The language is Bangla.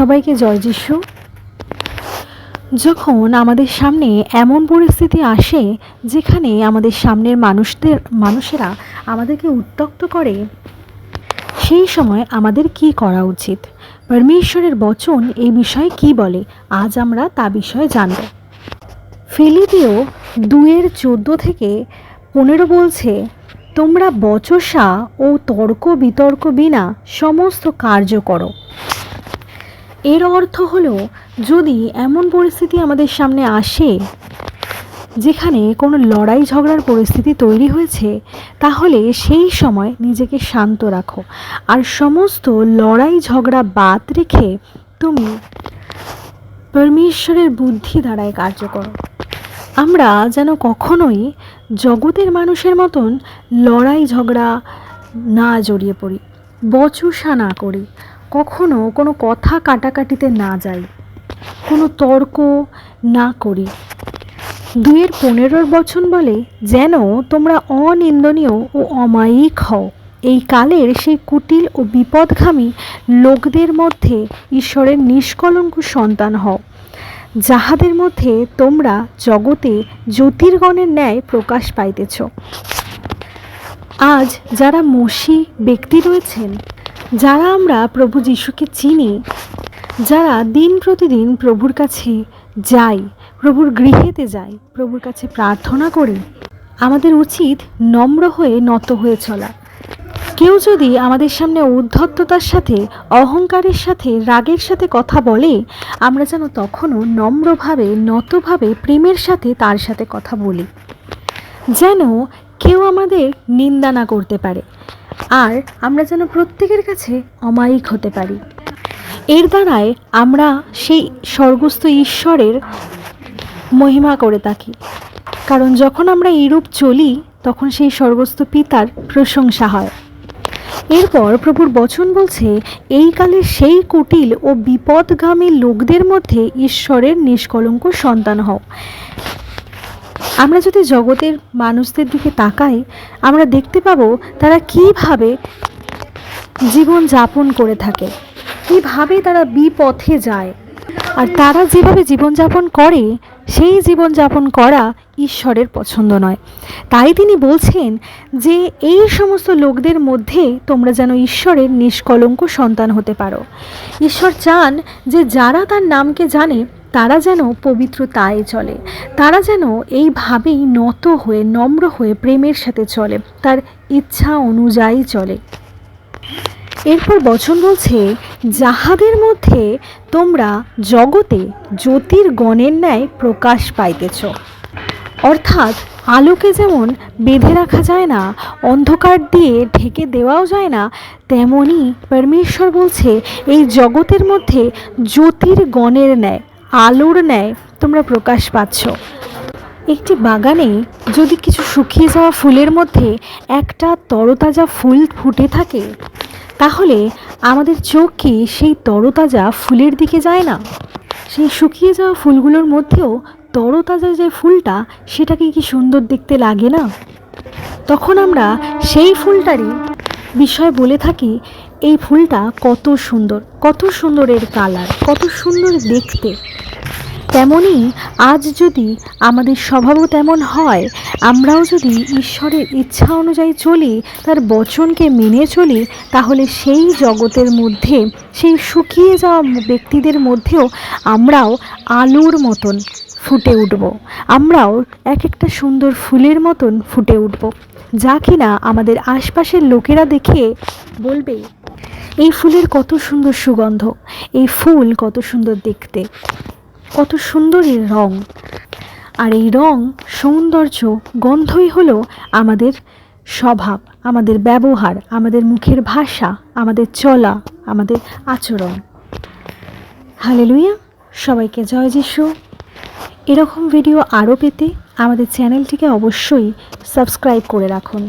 সবাইকে জয় যিশু। যখন আমাদের সামনে এমন পরিস্থিতি আসে যেখানে আমাদের সামনের মানুষদের, মানুষেরা আমাদেরকে উত্তক্ত করে, সেই সময় আমাদের কি করা উচিত? পরমেশ্বরের বচন এই বিষয়ে কি বলে? আজ আমরা তা বিষয়ে জানব। ফিলিপিও দুয়ের চোদ্দ থেকে পনেরো বলছে, তোমরা বচসা ও তর্ক বিতর্ক বিনা সমস্ত কার্য করো। এর অর্থ হলো, যদি এমন পরিস্থিতি আমাদের সামনে আসে, যেখানে কোনো লড়াই ঝগড়ার পরিস্থিতি তৈরি হয়েছে, তাহলে সেই সময় নিজেকে শান্ত রাখো। আর সমস্ত লড়াই ঝগড়া বাদ রেখে তুমি পরমেশ্বরের বুদ্ধি দ্বারায় কার্য করো। আমরা যেন কখনোই জগতের মানুষের মতন লড়াই ঝগড়া না জড়িয়ে পড়ি, বচসা না করি। কখনো কোনো কথা কাটাকাটিতে না যাই, কোনো তর্ক না করি। দুইয়ের পনেরোর বচন বলে যেন তোমরা অনিন্দনীয় ও অমায়িক হও। এই কালের সেই কুটিল ও বিপদঘামী লোকদের মধ্যে ঈশ্বরের নিষ্কলঙ্ক সন্তান হও। যাহাদের মধ্যে তোমরা জগতে জ্যোতির্গণের ন্যায় প্রকাশ পাইতেছ। আজ যারা মসি ব্যক্তি রয়েছেন যারা আমরা প্রভু যিশুকে চিনি, যারা দিন প্রতিদিন প্রভুর কাছে যাই, প্রভুর গৃহেতে যাই, প্রভুর কাছে প্রার্থনা করি, আমাদের উচিত নম্র হয়ে নত হয়ে চলা। কেউ যদি আমাদের সামনে উদ্ধত্ততার সাথে, অহংকারের সাথে, রাগের সাথে কথা বলে, আমরা যেন তখনও নম্রভাবে, নতভাবে প্রেমের সাথে তার সাথে কথা বলি। যেন কেউ আমাদের নিন্দা না করতে পারে। আর আমরা যেন প্রত্যেকের কাছে অমায়িক হতে পারি। এর দ্বারায় আমরা সেই স্বর্গস্থ ঈশ্বরের মহিমা করে থাকি। কারণ যখন আমরা এইরূপ চলি, তখন সেই স্বর্গস্থ পিতার প্রশংসা হয়। এরপর প্রভুর বচন বলছে, এই কালে সেই কুটিল ও বিপদগামী লোকদের মধ্যে ঈশ্বরের নিষ্কলঙ্ক সন্তান হও। আমরা যদি জগতের মানুষদের দিকে তাকাই, আমরা দেখতে পাবো তারা কীভাবে জীবন যাপন করে থাকে, কীভাবে তারা বিপথে যায়। আর তারা যেভাবে জীবনযাপন করে, সেই জীবনযাপন করা ঈশ্বরের পছন্দ নয়। তাই তিনি বলছেন যে, এই সমস্ত লোকদের মধ্যে তোমরা যেন ঈশ্বরের নিষ্কলঙ্ক সন্তান হতে পারো। ঈশ্বর চান যে, যারা তার নামকে জানে তারা যেন পবিত্রতায় চলে। তারা যেন এইভাবেই নত হয়ে, নম্র হয়ে প্রেমের সাথে চলে, তার ইচ্ছা অনুযায়ী চলে। এরপর বচন বলছে, যাহাদের মধ্যে তোমরা জগতে জ্যোতির গণের ন্যায় প্রকাশ পাইতেছ, অর্থাৎ আলোকে যেমন বেঁধে রাখা যায় না, অন্ধকার দিয়ে ঢেকে দেওয়াও যায় না তেমনই পরমেশ্বর বলছে, এই জগতের মধ্যে জ্যোতির গণের ন্যায় আলোর ন্যায় তোমরা প্রকাশ পাচ্ছ। একটি বাগানে যদি কিছু শুকিয়ে যাওয়া ফুলের মধ্যে একটা তরতাজা ফুল ফুটে থাকে, তাহলে আমাদের চোখ কি সেই তরতাজা ফুলের দিকে যায় না? সেই শুকিয়ে যাওয়া ফুলগুলোর মধ্যেও তরতাজা যে ফুলটা, সেটাকে কি সুন্দর দেখতে লাগে না? তখন আমরা সেই ফুলটারই বিষয় বলে থাকি এই ফুলটা কত সুন্দর কত সুন্দর এর কালার, কত সুন্দর দেখতে। তেমনই আজ যদি আমাদের স্বভাবও তেমন হয়, আমরাও যদি ঈশ্বরের ইচ্ছা অনুযায়ী চলি, তার বচনকে মেনে চলি, তাহলে সেই জগতের মধ্যে, সেই শুকিয়ে যাওয়া ব্যক্তিদের মধ্যেও আমরাও আলোর মতন ফুটে উঠব। আমরাও এক একটা সুন্দর ফুলের মতন ফুটে উঠব। যা কিনা আমাদের আশপাশের লোকেরা দেখে বলবে এই ফুলের কত সুন্দর সুগন্ধ, এই ফুল কত সুন্দর দেখতে, কত সুন্দর এর রং। আর এই রং সৌন্দর্য, গন্ধই হলো আমাদের স্বভাব, আমাদের ব্যবহার, আমাদের মুখের ভাষা, আমাদের চলা, আমাদের আচরণ। হালেলুইয়া সবাইকে জয় যিশু। এরকম ভিডিও আরও পেতে আমাদের চ্যানেলটিকে অবশ্যই সাবস্ক্রাইব করে রাখুন।